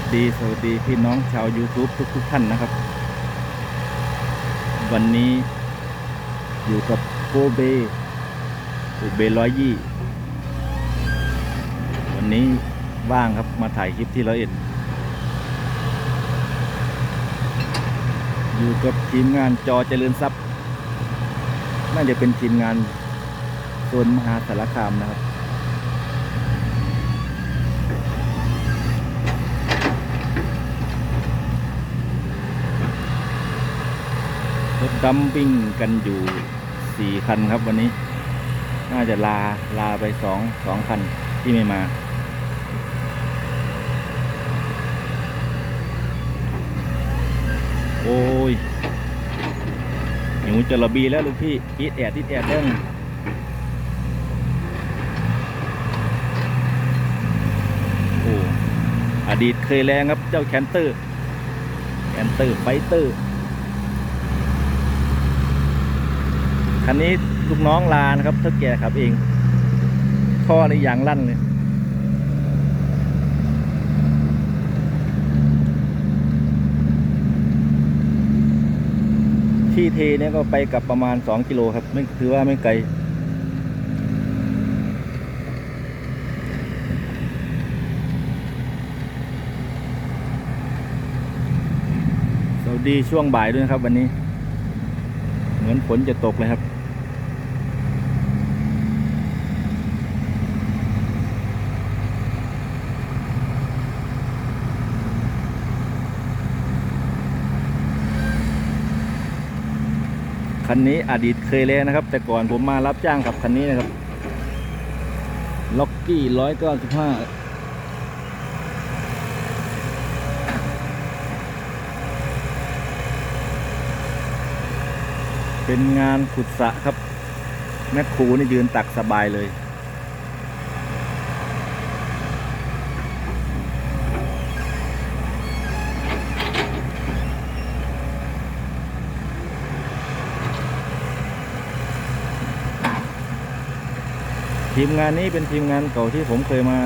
วัสดีสวัสดีพี่น้องชาว YouTube ทุกทุกท่านนะครับ วันนี้อยู่กับโกเบโกเบร้อยยี่วันนี้ว่างครับมาถ่ายคลิปที่ร้อยเอ็ดอยู่กับทีมงานจอเจริญทรัพย์น่าจะเป็นทีมงานโซนมหาสารคามนะครับ ดัมปิ้งกันอยู่สี่คันครับวันนี้ น่าจะลาลาไปสองสองคันที่ไม่มาโอ้ยหิวจะระบีแล้วลูกพี่อีดแอดอีดแอดเด้งโอ้อดีตเคยแรงครับเจ้าแคนเตอร์ แคนเตอร์ไฟเตอร์ คันนี้ลูกน้องลานะครับเท่าแก่ขับเองท่อในยางลั่นเลยที่เทเนี่ยก็ไปกับประมาณ 2 กิโลครับไม่ถือว่าไม่ไกลสวัสดีช่วงบ่ายด้วยนะครับวันนี้ เหมือนฝนจะตกเลยครับ คันนี้อดีตเคยแล้วนะครับ แต่ก่อนผมมารับจ้างกับคันนี้นะครับล็อกกี้ร้อยเก้าสิบห้าเป็นงานขุดสระครับ แม่ครูนี่ยืนตักสบายเลย ทีมงานนี้เป็นทีมงานเก่าที่ผมเคยมา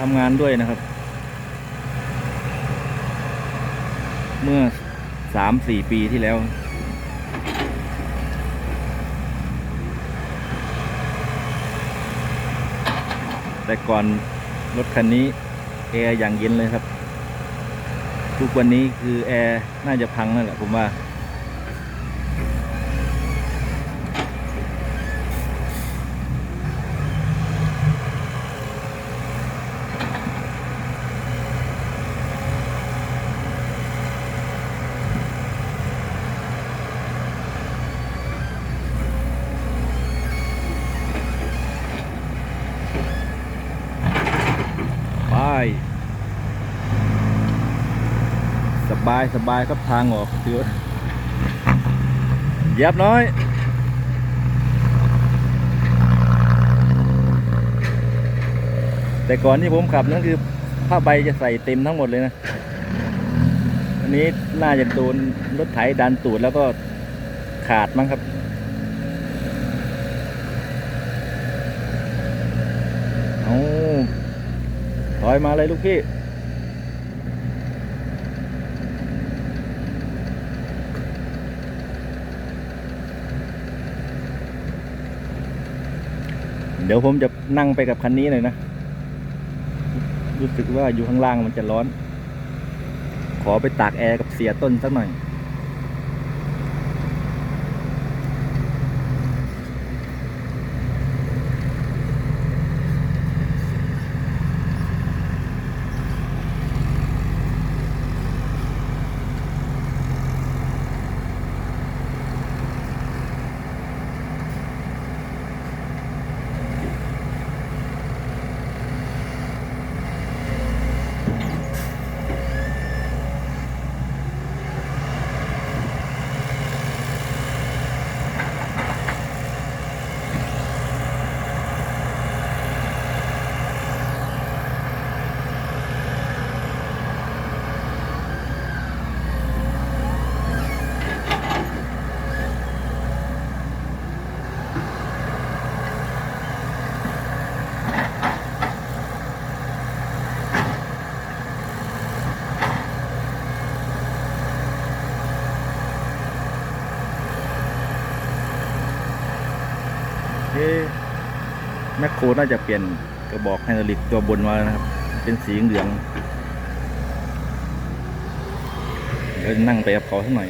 ทำงานด้วยนะครับ เมื่อสามสี่ปีที่แล้ว แต่ก่อนรถคันนี้แอร์อย่างเย็นเลยครับ ทุกวันนี้คือแอร์น่าจะพังนั่นแหละผมว่า สบายสบายครับทางออกเถือเหยียบน้อยแต่ก่อนที่ผมขับนั่นคือผ้าใบจะใส่เต็มทั้งหมดเลยนะ อันนี้น่าจะโดนรถไถดันตูดแล้วก็ขาดมั้งครับ เอา ถอยมาเลยลูกพี่ เดี๋ยวผมจะนั่งไปกับคันนี้หน่อยนะ รู้สึกว่าอยู่ข้างล่างมันจะร้อน ขอไปตากแอร์กับเสียต้นสักหน่อย โเอ๊ะ แมคโครน่าจะเปลี่ยนกระบอกไฮดรอลิกตัวบนมานะครับ เป็นสีเหลืองเดี๋ยวนั่งไปกับเขาสักหน่อย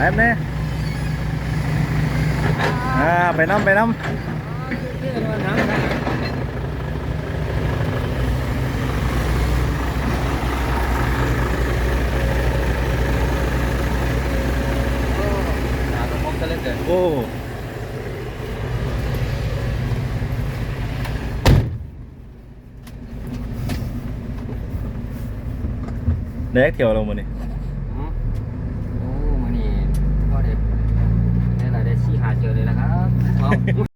ไปครับเนี่ยอ่าไปน้ำ ไ